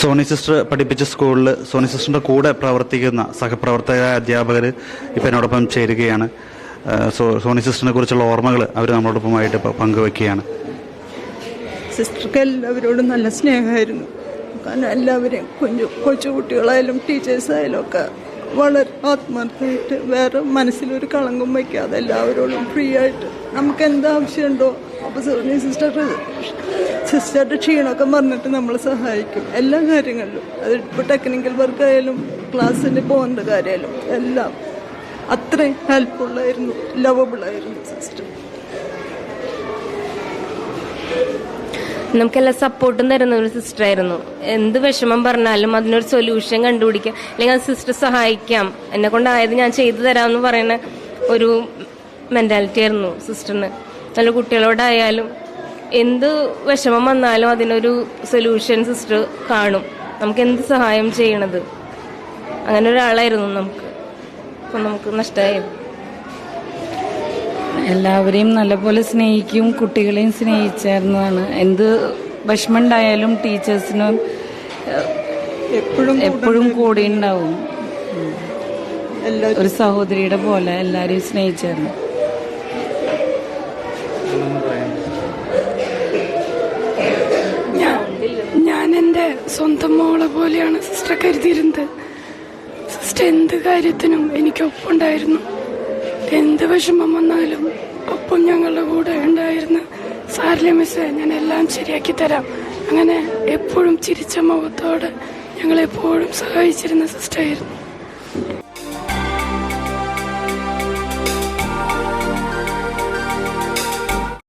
Sony sister പഠിപ്പിച്ച സ്കൂളിൽ Sony സിസ്റ്ററിന്റെ കൂടെ പ്രവർത്തിക്കുന്ന സഹപ്രവർത്തകരായ അധ്യാപകർ ഇപ്പം എന്നോടൊപ്പം ചേരുകയാണ്. സോ സോണി സിസ്റ്ററിനെ കുറിച്ചുള്ള ഓർമ്മകൾ അവർ നമ്മളോടൊപ്പമായിട്ട് പങ്കുവെക്കുകയാണ്. സിസ്റ്റർക്ക് എല്ലാവരോടും നല്ല സ്നേഹമായിരുന്നു. കാരണം എല്ലാവരെയും കുഞ്ഞു കൊച്ചു കുട്ടികളായാലും ടീച്ചേഴ്സായാലും ഒക്കെ വളരെ ആത്മാർത്ഥമായിട്ട് വേറെ മനസ്സിലൊരു കളങ്കം വയ്ക്കാതെ എല്ലാവരോടും ഫ്രീ ആയിട്ട് നമുക്ക് എന്താവശ്യമുണ്ടോ അപ്പോൾ സോണി സിസ്റ്റർ സിസ്റ്ററുടെ ക്ഷീണമൊക്കെ പറഞ്ഞിട്ട് നമ്മളെ സഹായിക്കും എല്ലാ കാര്യങ്ങളിലും. അത് ഇപ്പോൾ ടെക്നിക്കൽ വർക്കായാലും ക്ലാസ്സിൽ പോകുന്ന കാര്യമായാലും എല്ലാം. അത്രയും ഹെൽപ്ഫുള്ളായിരുന്നു ലവബിളായിരുന്നു സിസ്റ്റർ നമുക്കെല്ലാം സപ്പോർട്ടും തരുന്ന ഒരു സിസ്റ്റർ ആയിരുന്നു. എന്ത് വിഷമം പറഞ്ഞാലും അതിനൊരു സൊല്യൂഷൻ കണ്ടുപിടിക്കാം. അല്ലെങ്കിൽ ആ സിസ്റ്റർ സഹായിക്കാം. എന്നെ കൊണ്ടായത് ഞാൻ ചെയ്തു തരാമെന്ന് പറയുന്ന ഒരു മെന്റാലിറ്റി ആയിരുന്നു സിസ്റ്ററിന് നല്ല കുട്ടികളോടായാലും എന്ത് വിഷമം വന്നാലും അതിനൊരു സൊല്യൂഷൻ സിസ്റ്റർ കാണും. നമുക്ക് എന്ത് സഹായം ചെയ്യണത്? അങ്ങനെ ഒരാളായിരുന്നു നമുക്ക്. അപ്പം നമുക്ക് നഷ്ടമായി എല്ലാവരെയും നല്ലപോലെ സ്നേഹിക്കും കുട്ടികളെയും സ്നേഹിച്ചായിരുന്നതാണ്. എന്ത് വിഷമമുണ്ടായാലും ടീച്ചേഴ്സിനും എപ്പോഴും എപ്പോഴും കൂടെ ഉണ്ടാവും. ഒരു സഹോദരിയുടെ പോലെ എല്ലാവരെയും സ്നേഹിച്ചായിരുന്നു. സ്വന്തം മോളെ പോലെയാണ് സിസ്റ്റർ കരുതിയിരുന്നത്. സിസ്റ്റർ എന്ത് കാര്യത്തിനും എനിക്കൊപ്പുണ്ടായിരുന്നു എന്ത് വിഷമം വന്നാലും ഒപ്പം ഞങ്ങളുടെ കൂടെ ഉണ്ടായിരുന്ന സാറിലെ മിസ് ഞാൻ എല്ലാം ശരിയാക്കി തരാം. അങ്ങനെ എപ്പോഴും ചിരിച്ച മുഖത്തോടെ ഞങ്ങളെപ്പോഴും സഹായിച്ചിരുന്ന സിസ്റ്റർ ആയിരുന്നു.